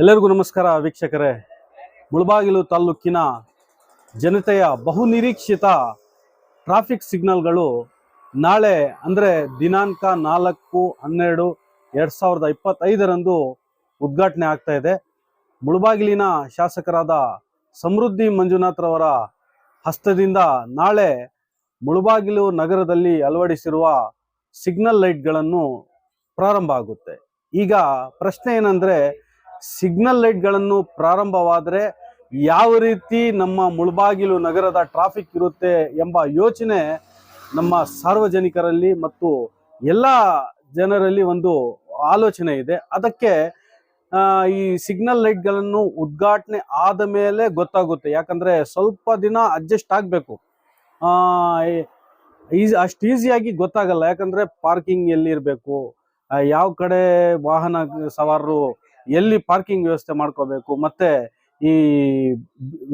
ಎಲ್ಲರಿಗೂ ನಮಸ್ಕಾರ ವೀಕ್ಷಕರೇ. ಮುಳಬಾಗಿಲು ತಾಲೂಕಿನ ಜನತೆಯ ಬಹುನಿರೀಕ್ಷಿತ ಟ್ರಾಫಿಕ್ ಸಿಗ್ನಲ್ಗಳು ನಾಳೆ ಅಂದರೆ ದಿನಾಂಕ ನಾಲ್ಕು, ಹನ್ನೆರಡು, ಎರಡು ಸಾವಿರದ ಇಪ್ಪತ್ತೈದರಂದು ಉದ್ಘಾಟನೆ ಆಗ್ತಾ ಇದೆ. ಮುಳಬಾಗಿಲಿನ ಶಾಸಕರಾದ ಸಮೃದ್ಧಿ ಮಂಜುನಾಥ್ರವರ ಹಸ್ತದಿಂದ ನಾಳೆ ಮುಳಬಾಗಿಲು ನಗರದಲ್ಲಿ ಅಳವಡಿಸಿರುವ ಸಿಗ್ನಲ್ ಲೈಟ್ಗಳನ್ನು ಪ್ರಾರಂಭ ಆಗುತ್ತೆ. ಈಗ ಪ್ರಶ್ನೆ ಏನಂದ್ರೆ ಸಿಗ್ನಲ್ ಲೈಟ್ಗಳನ್ನು ಪ್ರಾರಂಭವಾದರೆ ಯಾವ ರೀತಿ ನಮ್ಮ ಮುಳಬಾಗಿಲು ನಗರದ ಟ್ರಾಫಿಕ್ ಇರುತ್ತೆ ಎಂಬ ಯೋಚನೆ ನಮ್ಮ ಸಾರ್ವಜನಿಕರಲ್ಲಿ ಮತ್ತು ಎಲ್ಲ ಜನರಲ್ಲಿ ಒಂದು ಆಲೋಚನೆ ಇದೆ. ಅದಕ್ಕೆ ಈ ಸಿಗ್ನಲ್ ಲೈಟ್ಗಳನ್ನು ಉದ್ಘಾಟನೆ ಆದ ಮೇಲೆ ಗೊತ್ತಾಗುತ್ತೆ. ಯಾಕಂದ್ರೆ ಸ್ವಲ್ಪ ದಿನ ಅಡ್ಜಸ್ಟ್ ಆಗಬೇಕು. ಈಸಿ ಅಷ್ಟು ಈಸಿಯಾಗಿ ಗೊತ್ತಾಗಲ್ಲ. ಯಾಕಂದ್ರೆ ಪಾರ್ಕಿಂಗ್ ಎಲ್ಲಿರಬೇಕು ಯಾವ ಕಡೆ ವಾಹನ ಸವಾರರು ಎಲ್ಲಿ ಪಾರ್ಕಿಂಗ್ ವ್ಯವಸ್ಥೆ ಮಾಡ್ಕೋಬೇಕು, ಮತ್ತೆ ಈ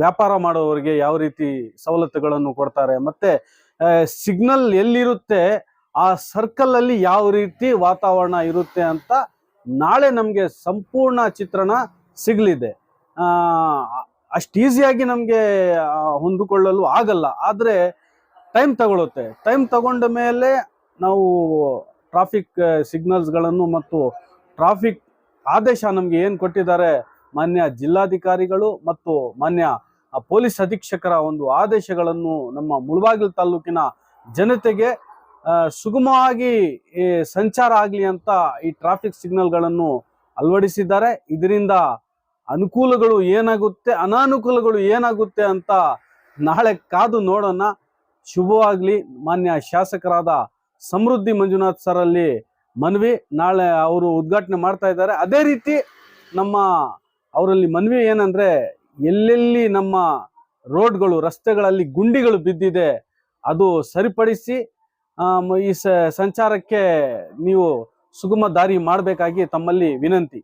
ವ್ಯಾಪಾರ ಮಾಡೋವರಿಗೆ ಯಾವ ರೀತಿ ಸವಲತ್ತುಗಳನ್ನು ಕೊಡ್ತಾರೆ, ಮತ್ತೆ ಸಿಗ್ನಲ್ ಎಲ್ಲಿರುತ್ತೆ, ಆ ಸರ್ಕಲ್ ಅಲ್ಲಿ ಯಾವ ರೀತಿ ವಾತಾವರಣ ಇರುತ್ತೆ ಅಂತ ನಾಳೆ ನಮಗೆ ಸಂಪೂರ್ಣ ಚಿತ್ರಣ ಸಿಗಲಿದೆ. ಅಷ್ಟು ಈಸಿಯಾಗಿ ನಮಗೆ ಹೊಂದಿಕೊಳ್ಳಲು ಆಗಲ್ಲ, ಆದರೆ ಟೈಮ್ ತಗೊಳುತ್ತೆ. ಟೈಮ್ ತಗೊಂಡ ಮೇಲೆ ನಾವು ಟ್ರಾಫಿಕ್ ಸಿಗ್ನಲ್ಸ್ಗಳನ್ನು ಮತ್ತು ಟ್ರಾಫಿಕ್ ಆದೇಶ ನಮಗೆ ಏನು ಕೊಟ್ಟಿದ್ದಾರೆ? ಮಾನ್ಯ ಜಿಲ್ಲಾಧಿಕಾರಿಗಳು ಮತ್ತು ಮಾನ್ಯ ಪೊಲೀಸ್ ಅಧೀಕ್ಷಕರ ಒಂದು ಆದೇಶಗಳನ್ನು ನಮ್ಮ ಮುಳಬಾಗಿಲು ತಾಲೂಕಿನ ಜನತೆಗೆ ಸುಗಮವಾಗಿ ಸಂಚಾರ ಆಗಲಿ ಅಂತ ಈ ಟ್ರಾಫಿಕ್ ಸಿಗ್ನಲ್ಗಳನ್ನು ಅಳವಡಿಸಿದ್ದಾರೆ. ಇದರಿಂದ ಅನುಕೂಲಗಳು ಏನಾಗುತ್ತೆ, ಅನಾನುಕೂಲಗಳು ಏನಾಗುತ್ತೆ ಅಂತ ನಾಳೆ ಕಾದು ನೋಡೋಣ. ಶುಭವಾಗಲಿ ಮಾನ್ಯ ಶಾಸಕರಾದ ಸಮೃದ್ಧಿ ಮಂಜುನಾಥ್ ಸರ್ ಅಲ್ಲಿ ಮನವಿ ನಾಳೆ ಅವರು ಉದ್ಘಾಟನೆ ಮಾಡ್ತಾ ಇದ್ದಾರೆ. ಅದೇ ರೀತಿ ನಮ್ಮ ಅವರಲ್ಲಿ ಮನವಿ ಏನಂದ್ರೆ ಎಲ್ಲೆಲ್ಲಿ ನಮ್ಮ ರೋಡ್ಗಳು, ರಸ್ತೆಗಳಲ್ಲಿ ಗುಂಡಿಗಳು ಬಿದ್ದಿದೆ ಅದು ಸರಿಪಡಿಸಿ ಈ ಸಂಚಾರಕ್ಕೆ ನೀವು ಸುಗಮ ದಾರಿ ಮಾಡಬೇಕಾಗಿ ತಮ್ಮಲ್ಲಿ ವಿನಂತಿ.